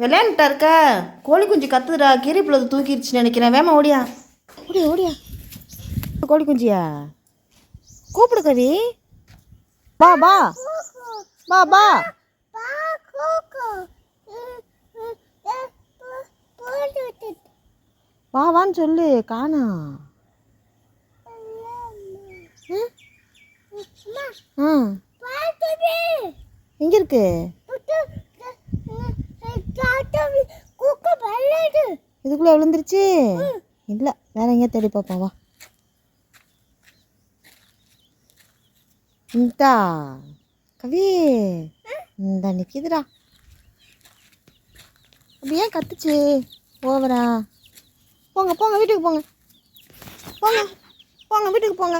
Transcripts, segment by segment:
விளையாண்டுட்டா இருக்க? கோழி குஞ்சு கத்துதுடா. கீரி பிள்ளை தூக்கிடுச்சு நினைக்கிறேன். வேமா ஓடியா. ஓடியா ஓடியா. கோழி குஞ்சியா? கூப்பிடு கவி. பா பா பா பா வா வான்னு சொல்லு. காணா. ஆ. எங்க இருக்கு? இதுக்குள்ள விழுந்துருச்சு. இல்லை வேற எங்கேயா தேடி பார்ப்போம் வா. இந்தா கவி இந்த நிற்கிதுடா அப்படி ஏன் கத்துச்சு? ஓவரா. போங்க போங்க வீட்டுக்கு போங்க. போங்க போங்க வீட்டுக்கு போங்க.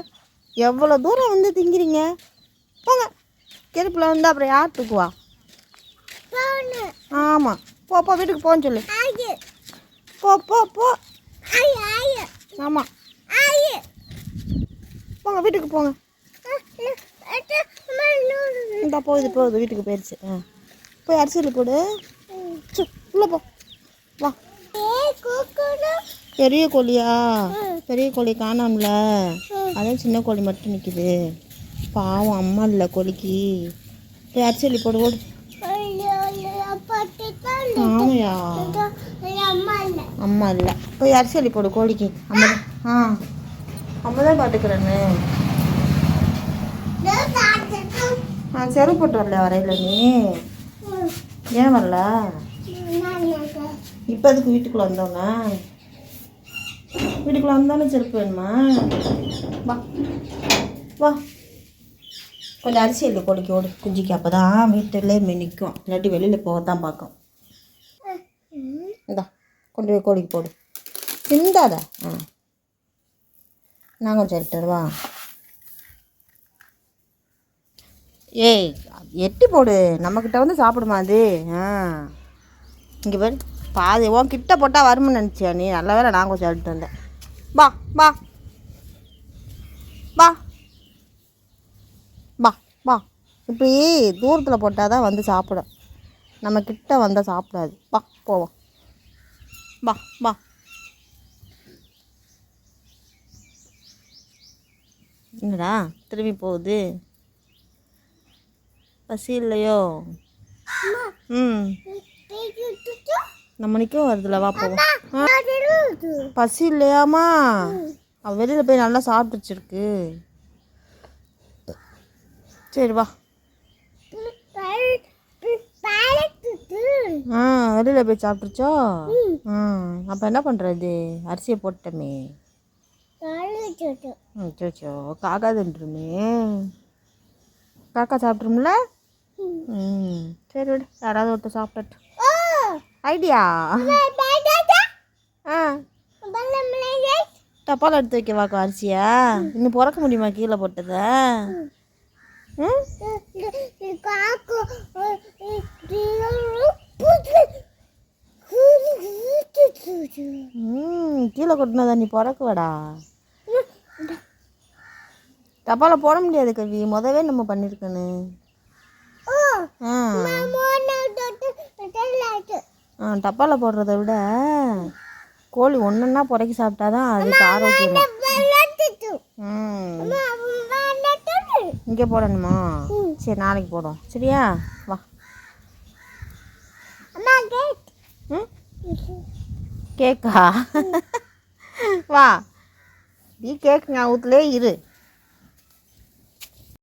எவ்வளோ தூரம் வந்து திங்கிறீங்க? போங்க. கெருப்பில் வந்து அப்புறம் யார் தூக்குவா? ஆமாம் போ போ வீட்டுக்கு போன்னு சொல்லு. போ போ போ. ஆமாம் போங்க வீட்டுக்கு போங்க. இந்த போகுது போகுது வீட்டுக்கு போயிடுச்சு ஆ. போய் அரிசியில் போடு. உள்ளே போ. வா. பெரிய கோழியா? பெரிய கோழி காணாமல. அதான் சின்ன கோழி மட்டும் நிற்கிது பாவம் அம்மா இல்லை கோழிக்கு. போய் அரிசி போடு ஓடு. ஆமையா? அம்மா இல்லை. போய் அரிசி அள்ளி போடு கோழிக்கு. அம்மா ஆ. அம்மா தான் பார்த்துக்கிறேன்னு ஆ செருப்பு போட்டு வரல வரையில நீ? ஏன் வரல? இப்போ அதுக்கு வீட்டுக்குள்ளே வந்தோங்க வீட்டுக்குள்ளே வந்தானே செருப்பு வேணுமா? வா. வா. கொஞ்சம் அரிசி இல்லை கோழிக்கு ஓடு. குஞ்சிக்கு அப்போ தான் வீட்டிலே நிற்கும் இல்லாட்டி வெளியில் போக தான் பார்க்கும். இந்தா. கொண்டு போய் கோழிக்கு போடு. சிந்தாத. ஆ. நான் கொஞ்சம் எடுத்து வா ஏய் எட்டி போடு. நம்மக்கிட்ட வந்து சாப்பிடுமா அது? ஆ. இங்கே பாரு. பாதி உன் கிட்ட போட்டால் வரும்னு நினச்சியா நீ? நல்ல வேலை நான் கொஞ்சம் எடுத்து வந்தேன். வா வா. வா. வா வா. இப்படி தூரத்தில் போட்டால் தான் வந்து சாப்பிடும். நம்ம கிட்ட வந்தால் சாப்பிடாது. வா போவோம். வா வா. என்னடா திரும்பி போகுது? பசி இல்லையோ? ம். நம்ம நிற்கும் வருதுல வா போவோம். பசி இல்லையாம்மா? அவ வெளியில் போய் நல்லா சாப்பிட்டுச்சிருக்கு சரி வா. ஆ. வெளியில் போய் சாப்பிட்டுச்சோ ம். அப்போ என்ன பண்ணுறது அரிசியை போட்டமே ம் சோச்சோ காக்கா சாப்பிட்ரும்ல ம். சரி விடு யாராவது ஒருத்தர் சாப்பிட்டு ஐடியா? ஆ. டப்பால் எடுத்து வைக்கவாக்கா அரிசியா? இன்னும் பிறக்க முடியுமா கீழே போட்டத? ம். ம்? கீழே கொட்டினதா நீ பிறக்குவடா? டப்பாவில் போட முடியாது கவி. முதவே நம்ம பண்ணியிருக்கணும் ஆ. டப்பாவில் போடுறத விட கோழி ஒன்றுன்னா புறக்கி சாப்பிட்டாதான் அதுக்கு ஆரோக்கியமா இங்கே போடணுமா? சரி நாளைக்கு போடுவோம். சரியா? வா. ம். கேக்கா? வா. நீ கேக்குங்க அவுத்துலேயே இரு.